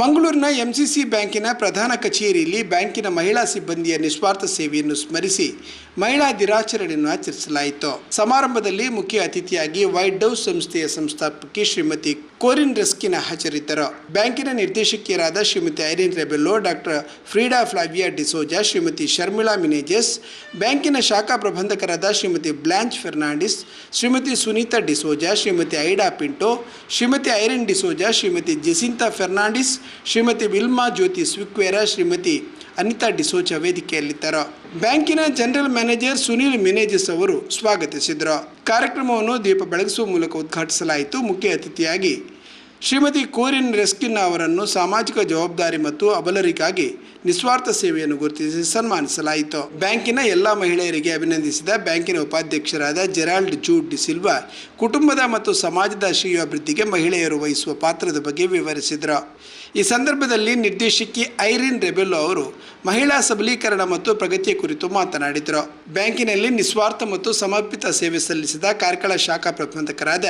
ಮಂಗಳೂರಿನ ಎಂಸಿಸಿ ಬ್ಯಾಂಕಿನ ಪ್ರಧಾನ ಕಚೇರಿಯಲ್ಲಿ ಬ್ಯಾಂಕಿನ ಮಹಿಳಾ ಸಿಬ್ಬಂದಿಯ ನಿಸ್ವಾರ್ಥ ಸೇವೆಯನ್ನು ಸ್ಮರಿಸಿ ಮಹಿಳಾ ದಿನಾಚರಣೆಯನ್ನು ಆಚರಿಸಲಾಯಿತು. ಸಮಾರಂಭದಲ್ಲಿ ಮುಖ್ಯ ಅತಿಥಿಯಾಗಿ ವೈಟ್ ಡೌಸ್ ಸಂಸ್ಥೆಯ ಸಂಸ್ಥಾಪಕಿ ಶ್ರೀಮತಿ ಕೋರಿನ್ ರೆಸ್ಕಿನ ಹಾಜರಿದ್ದರು. ಬ್ಯಾಂಕಿನ ನಿರ್ದೇಶಕಿಯರಾದ ಶ್ರೀಮತಿ ಐರಿನ್ ರೆಬೆಲ್ಲೋ, ಡಾಕ್ಟರ್ ಫ್ರೀಡಾ ಫ್ಲಾವಿಯಾ ಡಿಸೋಜಾ, ಶ್ರೀಮತಿ ಶರ್ಮಿಳಾ ಮಿನೇಜಸ್, ಬ್ಯಾಂಕಿನ ಶಾಖಾ ಪ್ರಬಂಧಕರಾದ ಶ್ರೀಮತಿ ಬ್ಲಾಂಚ್ ಫೆರ್ನಾಂಡಿಸ್, ಶ್ರೀಮತಿ ಸುನೀತಾ ಡಿಸೋಜಾ, ಶ್ರೀಮತಿ ಐಡಾ ಪಿಂಟೋ, ಶ್ರೀಮತಿ ಐರಿನ್ ಡಿಸೋಜಾ, ಶ್ರೀಮತಿ ಜೆಸಿಂತಾ ಫೆರ್ನಾಂಡಿಸ್ ಶ್ರೀಮತಿ ವಿಲ್ಮಾ ಜ್ಯೋತಿ ಸ್ವಿಕ್ವೇರ, ಶ್ರೀಮತಿ ಅನಿತಾ ಡಿಸೋಜ ವೇದಿಕೆಯಲ್ಲಿದ್ದರು. ಬ್ಯಾಂಕಿನ ಜನರಲ್ ಮ್ಯಾನೇಜರ್ ಸುನೀಲ್ ಮೆನೇಜಸ್ ಅವರು ಸ್ವಾಗತಿಸಿದರು. ಕಾರ್ಯಕ್ರಮವನ್ನು ದೀಪ ಬೆಳಗಿಸುವ ಮೂಲಕ ಉದ್ಘಾಟಿಸಲಾಯಿತು. ಮುಖ್ಯ ಅತಿಥಿಯಾಗಿ ಶ್ರೀಮತಿ ಕೋರಿನ್ ರೆಸ್ಕಿನ್ ಅವರನ್ನು ಸಾಮಾಜಿಕ ಜವಾಬ್ದಾರಿ ಮತ್ತು ಅಬಲರಿಗಾಗಿ ನಿಸ್ವಾರ್ಥ ಸೇವೆಯನ್ನು ಗುರುತಿಸಿ ಸನ್ಮಾನಿಸಲಾಯಿತು. ಬ್ಯಾಂಕಿನ ಎಲ್ಲ ಮಹಿಳೆಯರಿಗೆ ಅಭಿನಂದಿಸಿದ ಬ್ಯಾಂಕಿನ ಉಪಾಧ್ಯಕ್ಷರಾದ ಜೆರಾಲ್ಡ್ ಜೂಡ್ ಡಿ ಸಿಲ್ವಾ ಕುಟುಂಬದ ಮತ್ತು ಸಮಾಜದ ಶ್ರೇಯೋಭಿವೃದ್ಧಿಗೆ ಮಹಿಳೆಯರು ವಹಿಸುವ ಪಾತ್ರದ ಬಗ್ಗೆ ವಿವರಿಸಿದರು. ಈ ಸಂದರ್ಭದಲ್ಲಿ ನಿರ್ದೇಶಕಿ ಐರಿನ್ ರೆಬೆಲ್ಲೋ ಅವರು ಮಹಿಳಾ ಸಬಲೀಕರಣ ಮತ್ತು ಪ್ರಗತಿಯ ಕುರಿತು ಮಾತನಾಡಿದರು. ಬ್ಯಾಂಕಿನಲ್ಲಿ ನಿಸ್ವಾರ್ಥ ಮತ್ತು ಸಮರ್ಪಿತ ಸೇವೆ ಸಲ್ಲಿಸಿದ ಕಾರ್ಕಳ ಶಾಖಾ ಪ್ರಬಂಧಕರಾದ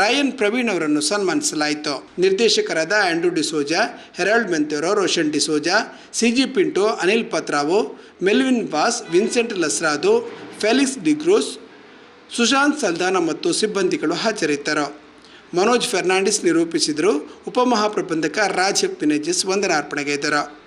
ರಾಯನ್ ಪ್ರವೀಣ್ ಅವರನ್ನು ಸನ್ಮಾನಿಸಲಾಯಿತು. ನಿರ್ದೇಶಕರಾದ Andrew D'Souza, Harold Monteiro, Roshan D'Souza C G Pinto, Anil ಪತ್ರಾವು, Melvin boss Vincent Lasrado, Felix D'Cruz, Sushant Saldanha ಮತ್ತು ಸಿಬ್ಬಂದಿಗಳು ಹಾಜರಿದ್ದರು. ಮನೋಜ್ ಫೆರ್ನಾಂಡಿಸ್ ನಿರೂಪಿಸಿದರು. ಉಪಮಹಾಪ್ರಬಂಧಕ ರಾಜ್ ಪಿನೆಜಿಸ್ ವಂದನಾರ್ಪಣೆಗೈದರು